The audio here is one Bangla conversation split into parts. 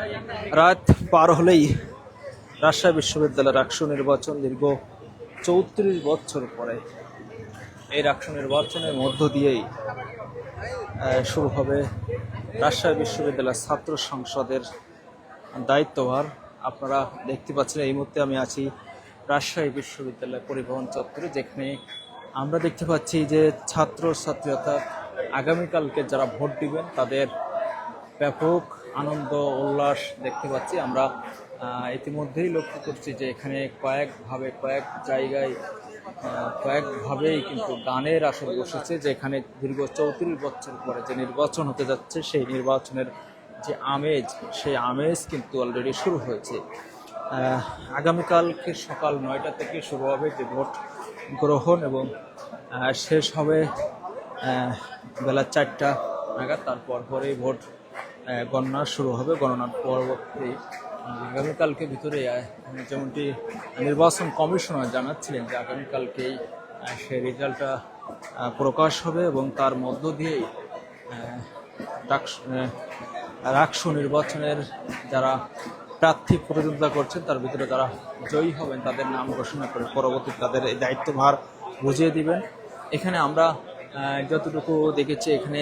রাত পার হলেই রাজশাহী বিশ্ববিদ্যালয়ের রাকসু নির্বাচন দীর্ঘ চৌত্রিশ বছর পরে। এই রাকসু নির্বাচনের মধ্য দিয়েই শুরু হবে রাজশাহী বিশ্ববিদ্যালয়ের ছাত্র সংসদের দায়িত্বভার। আপনারা দেখতে পাচ্ছেন, এই মুহূর্তে আমি আছি রাজশাহী বিশ্ববিদ্যালয় পরিবহন চত্বরে, যেখানে আমরা দেখতে পাচ্ছি যে ছাত্র ছাত্রী অর্থাৎ আগামীকালকে যারা ভোট দিবেন, তাদের ব্যাপক আনন্দ, উল্লাস দেখতে পাচ্ছি। আমরা ইতিমধ্যেই লক্ষ্য করছি যে এখানে কয়েকভাবে, কয়েক জায়গায় কয়েকভাবেই কিন্তু গানের আসর বসেছে যে এখানে দীর্ঘ চৌত্রিশ বছর পরে যে নির্বাচন হতে যাচ্ছে, সেই নির্বাচনের যে আমেজ, সেই আমেজ কিন্তু অলরেডি শুরু হয়েছে। আগামীকালকে সকাল নয়টা থেকে শুরু হবে যে ভোট গ্রহণ এবং শেষ হবে বেলা চারটা নাগাদ। তারপর পরেই ভোট গণনা শুরু হবে, গণনার পরবর্তী আগামীকালকে ভিতরে যেমনটি নির্বাচন কমিশনার জানাচ্ছিলেন যে আগামীকালকেই সে রেজাল্টটা প্রকাশ হবে এবং তার মধ্য দিয়েই রাকসু নির্বাচনের যারা প্রার্থী প্রতিদ্বন্দ্বিতা করছেন, তার ভিতরে যারা জয়ী হবেন, তাদের নাম ঘোষণা করে পরবর্তী তাদের এই দায়িত্বভার বুঝিয়ে দিবেন। এখানে আমরা যতটুকু দেখেছি, এখানে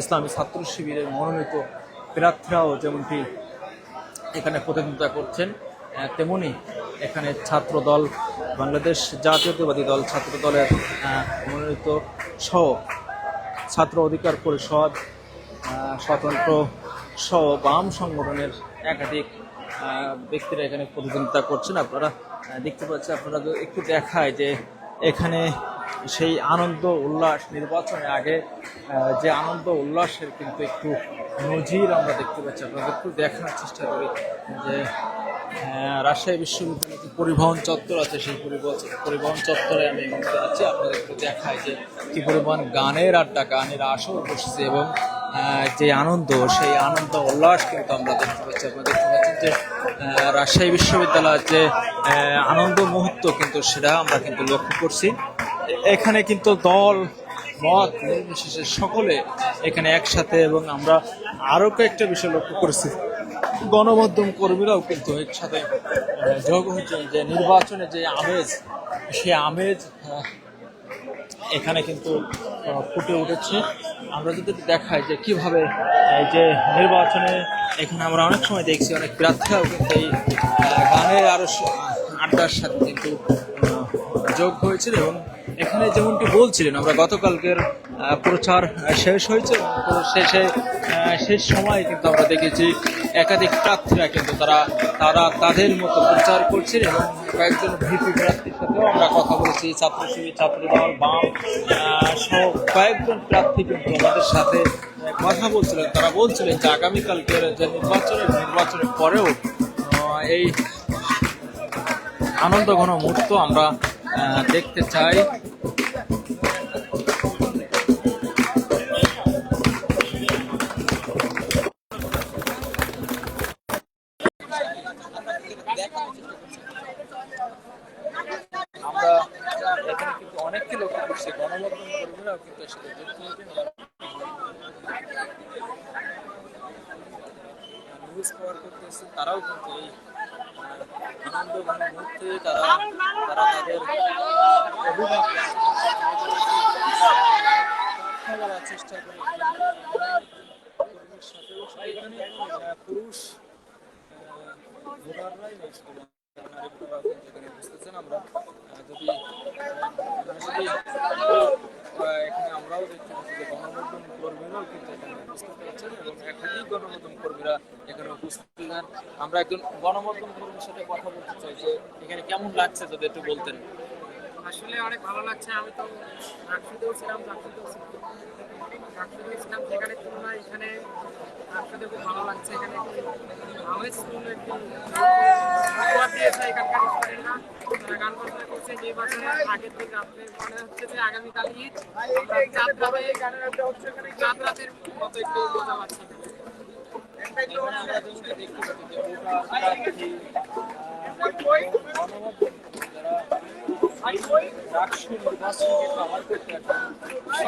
ইসলামী ছাত্র শিবিরের মনোনীত প্রার্থীরাও যেমনটি এখানে প্রতিদ্বন্দ্বিতা করছেন তেমনি এখানে ছাত্র দল বাংলাদেশ জাতীয়তাবাদী দল ছাত্র দলের মনোনীত সহ ছাত্র অধিকার পরিষদ স্বতন্ত্র সহ বাম সংগঠনের একাধিক ব্যক্তিরা এখানে প্রতিদ্বন্দ্বিতা করছেন। আপনারা দেখতে পাচ্ছেন, আপনারা একটু দেখায় যে এখানে সেই আনন্দ উল্লাস নির্বাচনের আগে যে আনন্দ উল্লাসের কিন্তু একটু নজির আমরা দেখতে পাচ্ছি। আপনাদের একটু দেখার চেষ্টা করি যে রাজশাহী বিশ্ববিদ্যালয়ের যে পরিবহন চত্বর আছে, সেই পরিবহন পরিবহন চত্বরে আমি মুহূর্তে আছি আপনাদের একটু দেখাই যে কি পরিমাণ গানের আড্ডা, গানের আসর বসেছে এবং যে আনন্দ, সেই আনন্দ উল্লাস কিন্তু আমরা দেখতে পাচ্ছি। আপনারা দেখতে পাচ্ছেন যে রাজশাহী বিশ্ববিদ্যালয়ের যে আনন্দ মুহূর্ত কিন্তু সেটা আমরা কিন্তু লক্ষ্য করছি। এখানে কিন্তু দল, মত, নির্বিশেষে সকলে এখানে একসাথে এবং আমরা আরও কয়েকটা বিষয় লক্ষ্য করেছি। গণমাধ্যম কর্মীরাও কিন্তু একসাথে যোগ হয়েছেন যে নির্বাচনে যে আমেজ, সে আমেজ এখানে কিন্তু ফুটে উঠেছে। আমরা যদি দেখাই যে কীভাবে এই যে নির্বাচনে এখানে আমরা অনেক সময় দেখছি, অনেক প্রার্থীরাও কিন্তু এই গানের আরও স- আড্ডার সাথে কিন্তু যোগ হয়েছিল এবং এখানে যেমনটি বলছিলেন, আমরা গতকালকের প্রচার শেষ হয়েছে। শেষে শেষ সময় কিন্তু আমরা দেখেছি একাধিক প্রার্থীরা কিন্তু তারা তারা তাদের মতো প্রচার করছেন এবং কয়েকজন ভিপি প্রার্থীর সাথেও আমরা কথা বলেছি। ছাত্র শিবির ছাত্রদল, বাম সহ কয়েকজন প্রার্থী কিন্তু আমাদের সাথে কথা বলছিলেন। তারা বলছিলেন যে আগামীকালকের যে নির্বাচনের নির্বাচনের পরেও এই আনন্দ ঘন মুহূর্ত আমরা দেখতে চাই। আমরা কিন্তু কিন্তু তারাও কিন্তু এই আনন্দ ঘন মুহূর্তে তারা চেষ্টা করে পুরুষ আমরা যদি এখানে আমরাও দেখতে পাচ্ছি যে গণমাধ্যম কর্মীরাও কিন্তু এবং একাধিক গণমাধ্যম কর্মীরা এখানে উপস্থিত। আছেন আমরা একজন গণমাধ্যম কর্মীর সাথে কথা বলতে চাই যে এখানে কেমন লাগছে যদি একটু বলতেন? আসলে অনেক ভালো লাগছে। আমি তো রাকসুদেও ছিলাম রাকসুদেও ছিলাম। সেখানে তুলনায় এখানে রাকসুদে খুব ভালো লাগছে। এখানে আমেজপূর্ণ একটি এখানকার আগের দিন রাত্রে মনে হচ্ছে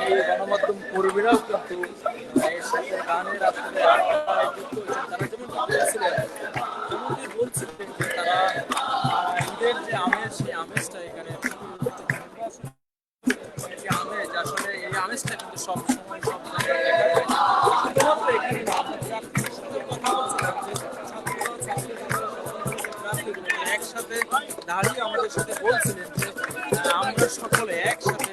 যে গণমাধ্যম কর্মীরাও কিন্তু তারা যেমন বলছিলেন তারা ঈদের যে আমেজটা এখানে যে আমেজ আসলে এই আমেজটা কিন্তু সব সময় সব জায়গায় একসাথে দাঁড়িয়ে আমাদের সাথে বলছিলেন যে আমরা সকলে একসাথে